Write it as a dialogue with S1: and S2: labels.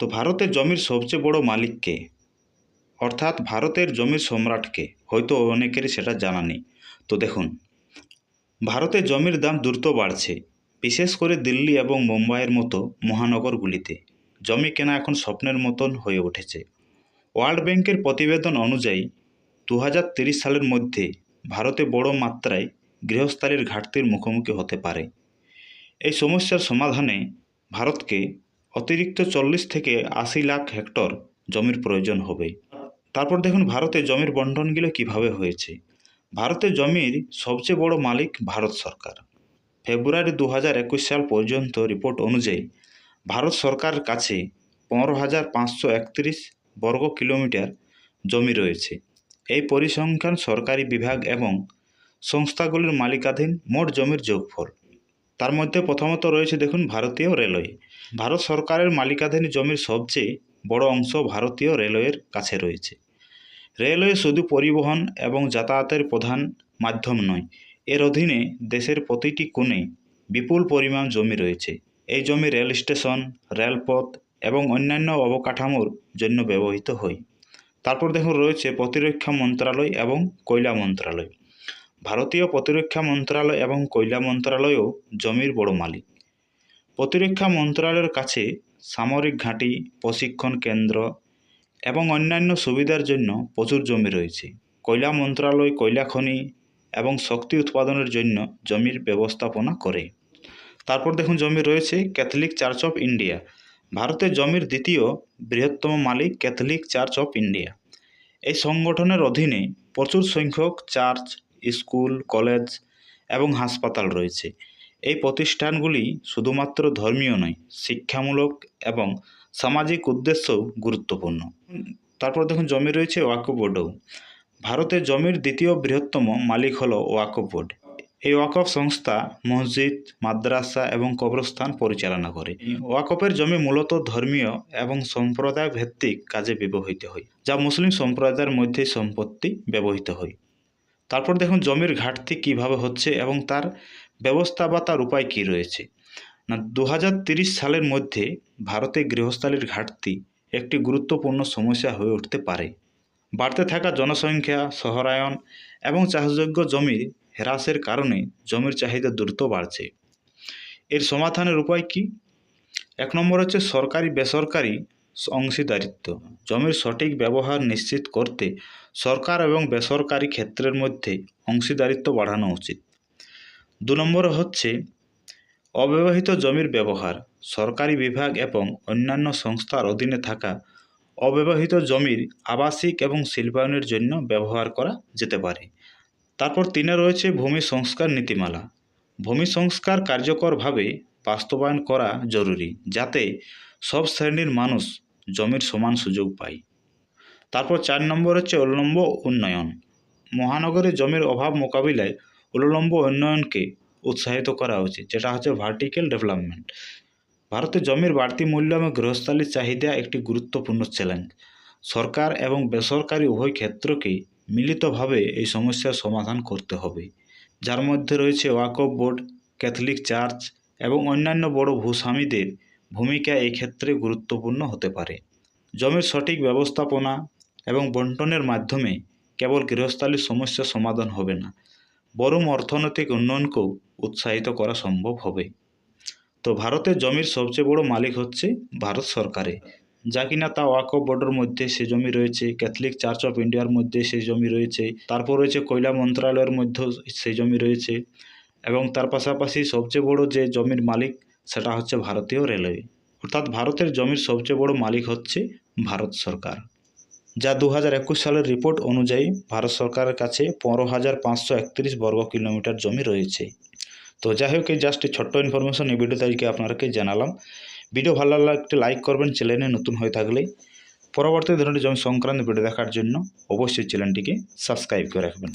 S1: তো ভারতের জমির সবচেয়ে বড় মালিককে অর্থাৎ ভারতের জমির সম্রাটকে হয়তো অনেকেরই সেটা জানা নেই। তো দেখুন ভারতে জমির দাম দ্রুত বাড়ছে, বিশেষ করে দিল্লি এবং মুম্বাইয়ের মতো মহানগরগুলিতে। জমি কেনা এখন স্বপ্নের মতন হয়ে উঠেছে। ওয়ার্ল্ড ব্যাংকের প্রতিবেদন অনুযায়ী দু সালের মধ্যে ভারতে বড় মাত্রায় গৃহস্থালির ঘাটতির মুখোমুখি হতে পারে। এই সমস্যার সমাধানে ভারতকে অতিরিক্ত চল্লিশ থেকে আশি লাখ হেক্টর জমির প্রয়োজন হবে। তারপর দেখুন, ভারতে জমির বন্টনগুলো কীভাবে হয়েছে। ভারতে জমির সবচেয়ে বড় মালিক ভারত সরকার। ফেব্রুয়ারি দু একুশ সাল পর্যন্ত রিপোর্ট অনুযায়ী ভারত সরকারের কাছে পনেরো হাজার পাঁচশো একত্রিশ বর্গ কিলোমিটার জমি রয়েছে। এই পরিসংখ্যান সরকারি বিভাগ এবং সংস্থাগুলির মালিকাধীন মোট জমির যোগফল। তার মধ্যে প্রথমত রয়েছে দেখুন ভারতীয় রেলওয়ে। ভারত সরকারের মালিকাধীন জমির সবচেয়ে বড় অংশ ভারতীয় রেলওয়ের কাছে রয়েছে। রেলওয়ে শুধু পরিবহন এবং যাতায়াতের প্রধান মাধ্যম নয়, এর অধীনে দেশের প্রতিটি কোণে বিপুল পরিমাণ জমি রয়েছে। এই জমি রেল স্টেশন, রেলপথ এবং অন্যান্য অবকাঠামোর জন্য ব্যবহৃত হয়। তারপর দেখুন রয়েছে প্রতিরক্ষা মন্ত্রণালয় এবং কয়লা মন্ত্রণালয় ভারতীয় প্রতিরক্ষা মন্ত্রণালয় এবং কয়লা মন্ত্রণালয়ও জমির বড় মালিক। প্রতিরক্ষা মন্ত্রণালয়ের কাছে সামরিক ঘাঁটি, প্রশিক্ষণ কেন্দ্র এবং অন্যান্য সুবিধার জন্য প্রচুর জমি রয়েছে। কয়লা মন্ত্রণালয় কয়লা খনি এবং শক্তি উৎপাদনের জন্য জমির ব্যবস্থাপনা করে। তারপর দেখুন জমি রয়েছে ক্যাথলিক চার্চ অফ ইন্ডিয়া। ভারতের জমির দ্বিতীয় বৃহত্তম মালিক ক্যাথলিক চার্চ অফ ইন্ডিয়া। এই সংগঠনের অধীনে প্রচুর সংখ্যক চার্চ স্কুল, কলেজ এবং হাসপাতাল রয়েছে। এই প্রতিষ্ঠানগুলি শুধুমাত্র ধর্মীয় নয়, শিক্ষামূলক এবং সামাজিক উদ্দেশ্যেও গুরুত্বপূর্ণ। তারপর দেখুন, জমি রয়েছে ওয়াকফ বোর্ডও। ভারতের জমির দ্বিতীয় বৃহত্তম মালিক হলো ওয়াকফ বোর্ড। এই ওয়াকফ সংস্থা মসজিদ, মাদ্রাসা এবং কবরস্থান পরিচালনা করে। ওয়াকফের জমি মূলত ধর্মীয় এবং সম্প্রদায় ভিত্তিক কাজে ব্যবহৃত হয়, যা মুসলিম সম্প্রদায়ের মধ্যে সম্পত্তি ব্যবহৃত হয়। তারপর দেখুন জমির ঘাটতি কীভাবে হচ্ছে এবং তার ব্যবস্থা বা তার উপায় কী রয়েছে। না দু সালের মধ্যে ভারতে গৃহস্থালির ঘাটতি একটি গুরুত্বপূর্ণ সমস্যা হয়ে উঠতে পারে। বাড়তে থাকা জনসংখ্যা, শহরায়ন এবং চাষযোগ্য জমির হ্রাসের কারণে জমির চাহিদা দ্রুত বাড়ছে। এর সমাধানের উপায় কি? এক নম্বর হচ্ছে সরকারি বেসরকারি অংশীদারিত্ব। জমির সঠিক ব্যবহার নিশ্চিত করতে সরকার এবং বেসরকারি ক্ষেত্রের মধ্যে অংশীদারিত্ব বাড়ানো উচিত। দু নম্বর হচ্ছে অব্যবহৃত জমির ব্যবহার। সরকারি বিভাগ এবং অন্যান্য সংস্থার অধীনে থাকা অব্যবহৃত জমির আবাসিক এবং শিল্পায়নের জন্য ব্যবহার করা যেতে পারে। তারপর তিনে রয়েছে ভূমি সংস্কার নীতিমালা। ভূমি সংস্কার কার্যকরভাবে বাস্তবায়ন করা জরুরি, যাতে সব শ্রেণির মানুষ জমির সমান সুযোগ পায় তারপর চার নম্বর হচ্ছে উল্লম্ব উন্নয়ন। মহানগরে জমির অভাব মোকাবিলায় উল্লম্ব উন্নয়নকে উৎসাহিত করা উচিত, যেটা হচ্ছে ভার্টিক্যাল ডেভেলপমেন্ট ভারতে জমির বাড়তি মূল্য এবং গৃহস্থালির চাহিদা একটি গুরুত্বপূর্ণ চ্যালেঞ্জ সরকার এবং বেসরকারি উভয় ক্ষেত্রকেই মিলিতভাবে এই সমস্যার সমাধান করতে হবে। যার মধ্যে রয়েছে ওয়াকফ বোর্ড, ক্যাথলিক চার্চ এবং অন্যান্য বড় ভূস্বামীদের ভূমিকা এই ক্ষেত্রে গুরুত্বপূর্ণ হতে পারে। জমির সঠিক ব্যবস্থাপনা এবং বন্টনের মাধ্যমে কেবল গৃহস্থালির সমস্যা সমাধান হবে না, বরং অর্থনৈতিক উন্নয়নকেও উৎসাহিত করা সম্ভব হবে। তো ভারতের জমির সবচেয়ে বড় মালিক হচ্ছে ভারত সরকারে, যা কিনা তা ওয়াকফ বোর্ডের মধ্যে সে জমি রয়েছে, ক্যাথলিক চার্চ অফ ইন্ডিয়ার মধ্যে সেই জমি রয়েছে, তারপর রয়েছে কয়লা মন্ত্রণালয়ের মধ্যেও সেই জমি রয়েছে এবং তার পাশাপাশি সবচেয়ে বড় যে জমির মালিক সেটা হচ্ছে ভারতীয় রেলওয়ে। অর্থাৎ ভারতের জমির সবচেয়ে বড় মালিক হচ্ছে ভারত সরকার। যা দু একুশ সালের রিপোর্ট অনুযায়ী ভারত সরকারের কাছে পনেরো হাজার পাঁচশো একত্রিশ বর্গ কিলোমিটার জমি রয়েছে। তো যাই হোক, এই জাস্ট ছোট্ট ইনফরমেশন এই ভিডিওতে আজকে আপনাদেরকে জানালাম। ভিডিও ভালো লাগলে একটি লাইক করবেন চ্যানেলে নতুন হয়ে থাকলে। পরবর্তী ধরনের জমি সংক্রান্ত ভিডিও দেখার জন্য অবশ্যই চ্যানেলটিকে সাবস্ক্রাইব করে রাখবেন।